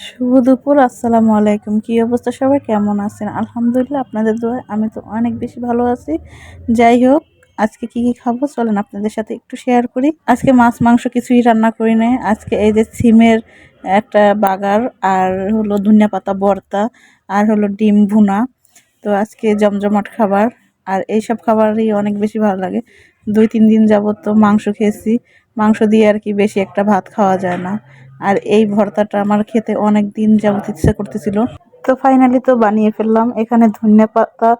শুভ দুপুর, আসসালামু আলাইকুম। কী অবস্থা? সবাই কেমন আছেন? আলহামদুলিল্লাহ, আপনাদের দোয়ায় আমি তো অনেক বেশি ভালো আছি। যাই হোক, আজকে কি কি খাব? চলেন আপনাদের সাথে একটু শেয়ার করি। আজকে মাছ, মাংস কিছুই রান্না করি নাই। আজকে এই যে সিমের একটা বাগার, আর হলো ধনিয়া পাতা ভর্তা আর হলো ডিম ভুনা। তো আজকে জমজমাট খাবার, আর এইসব খাবারই অনেক বেশি ভালো লাগে। দুই, তিন দিন যাবত তো মাংস খেয়েছি। মাংস দিয়ে আর কি বেশি একটা ভাত খাওয়া যায় না। আর এই ভর্তাটা আমার খেতে অনেক দিন যাবত ইচ্ছা করতেছিল। তো ফাইনালি তো বানিয়ে ফেললাম। এখানে ধনিয়া পাতা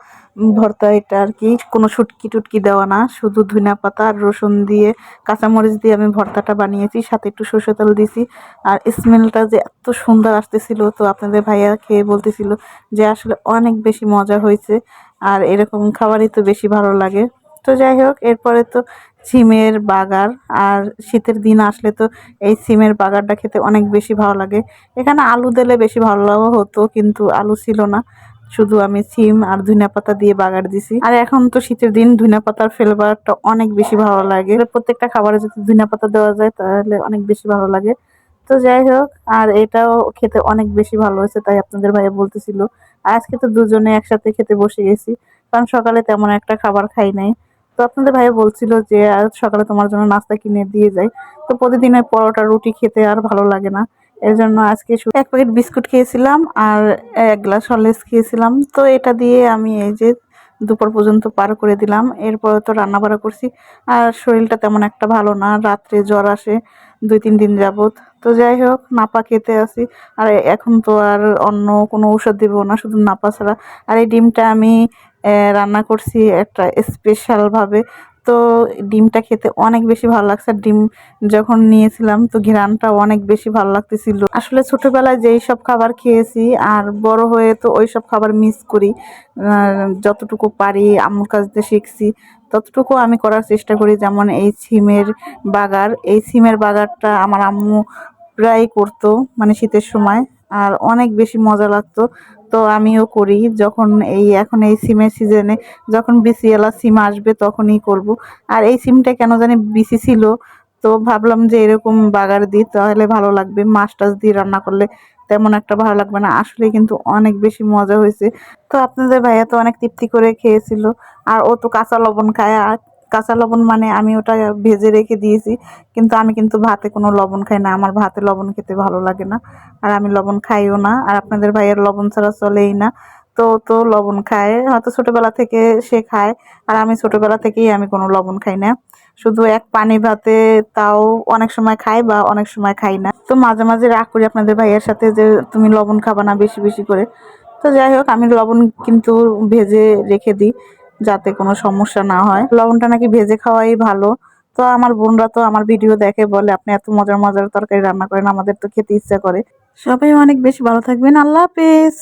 ভর্তা এটা আর কি। কোনো শুটকি টুটকি দেওয়া না। শুধু ধনিয়া পাতা আর রসুন দিয়ে, কাঁচামরিচ দিয়ে আমি ভর্তাটা বানিয়েছি। সাথে একটু সরষে তেল দিয়েছি। আর স্মেলটা যে এত সুন্দর আসতেছিল, তো আপনাদের ভাইয়া খেয়ে বলতেছিল যে আসলে অনেক বেশি মজা হয়েছে। আর এরকম খাবারই তো বেশি ভালো লাগে। তো যাই হোক, এরপরে তো সিমের বাগার, আর শীতের দিন আসলে তো এই সিমের বাগারটা খেতে অনেক বেশি ভালো লাগে। এখানে আলু দিলে বেশি ভালো হতো, কিন্তু আলু ছিল না। শুধু আমি সিম আর ধনিয়া পাতা দিয়ে বাগার দিছি। আর এখন তো শীতের দিন, ধনিয়া পাতার ফ্লেভারটা অনেক বেশি ভালো লাগে। প্রত্যেকটা খাবারে যদি ধনিয়া পাতা দেওয়া যায়, তাহলে অনেক বেশি ভালো লাগে। তো যাই হোক, আর এটাও খেতে অনেক বেশি ভালো হয়েছে, তাই আপনাদের ভাইয়া বলতেছিল। আজকে তো দুজনে একসাথে খেতে বসে গেছি, কারণ সকালে তেমন একটা খাবার খাই নাই। তো আপনাদের ভাইয়া বলছিল যে সকালে তোমার জন্য নাস্তা কিনে দিয়ে যাই। তো প্রতিদিনের পরোটা, রুটি খেতে আর ভালো লাগে না। এর জন্য আজকে এক প্যাকেট বিস্কুট খেয়েছিলাম আর এক গ্লাস হরলিক্স খেয়েছিলাম। তো এটা দিয়ে আমি এই যে দুপুর পর্যন্ত পার করে দিলাম। এরপর তো রান্না বাড়া করছি। আর শরীরটা তেমন একটা ভালো না। রাত্রে জ্বর আসে, দুই, তিন দিন যাবত তো যাই হোক, নাপা খেতে আসি। আর এখন তো আর অন্য কোনো ঔষধ দেবো না, শুধু নাপা ছাড়া। আর এই ডিমটা আমি রান্না করছি একটা স্পেশালভাবে তো ডিমটা খেতে অনেক বেশি ভালো লাগছে। আর ডিম যখন নিয়েছিলাম, তো ঘ্রানটা অনেক বেশি ভালো লাগতেছিল। আসলে ছোটোবেলায় যেই সব খাবার খেয়েছি, আর বড় হয়ে তো ওই সব খাবার মিস করি। যতটুকু পারি আম্মুর কাছ থেকে শিখছি। ততটুকু আমি করার চেষ্টা করি। যেমন এই সিমের বাগার। এই সিমের বাগারটা আমার আম্মু প্রায় করতো মানে শীতের সময়। আর অনেক বেশি মজা লাগতো। তো আমিও করি। যখন এই, এখন এই সিমের সিজনে যখন বিসিএলা সিম আসবে তখনই করব। আর এই সিমটা কেন জানি বিসি ছিল, তো ভাবলাম যে এরকম বাগার দিই তাহলে ভালো লাগবে। মাছ টাছ দিয়ে রান্না করলে তেমন একটা ভালো লাগবে না। আসলে কিন্তু অনেক বেশি মজা হয়েছে। তো আপনাদের ভাইয়া তো অনেক তৃপ্তি করে খেয়েছিল। আর ও তো কাঁচা লবণ খায়, আর কাঁচা লবণ মানে আমি ওটা ভেজে রেখে দিয়েছি, কিন্তু আমি কিন্তু ভাতে কোনো লবণ খাই না। আমার ভাতে লবণ খেতে ভালো লাগে না, আর আমি লবণ খাইও না, আর আপনাদের ভাইয়ের লবণ ছাড়া চলেই না। তো তো লবণ খায়, হয়তো ছোটোবেলা থেকে সে খায়, আর আমি ছোটোবেলা থেকেই আমি কোনো লবণ খাই না। শুধু এক পানি ভাতে তাও অনেক সময় খাই বা অনেক সময় খাই না। তো মাঝে মাঝে রাগ করি আপনাদের ভাইয়ের সাথে যে তুমি লবণ খাবা না বেশি বেশি করে। তো যাই হোক, আমি লবণ কিন্তু ভেজে রেখে দিই। যাতে কোনো সমস্যা না হয়। লবণটা নাকি ভেজে খাওয়াই ভালো। তো আমার বোনরা তো আমার ভিডিও দেখে বলে, আপনি এত মজার মজার তরকারি রান্না করেন, আমাদের তো খেতে ইচ্ছা করে। সবাই অনেক বেশি ভালো থাকবেন। আল্লাহ হাফেজ।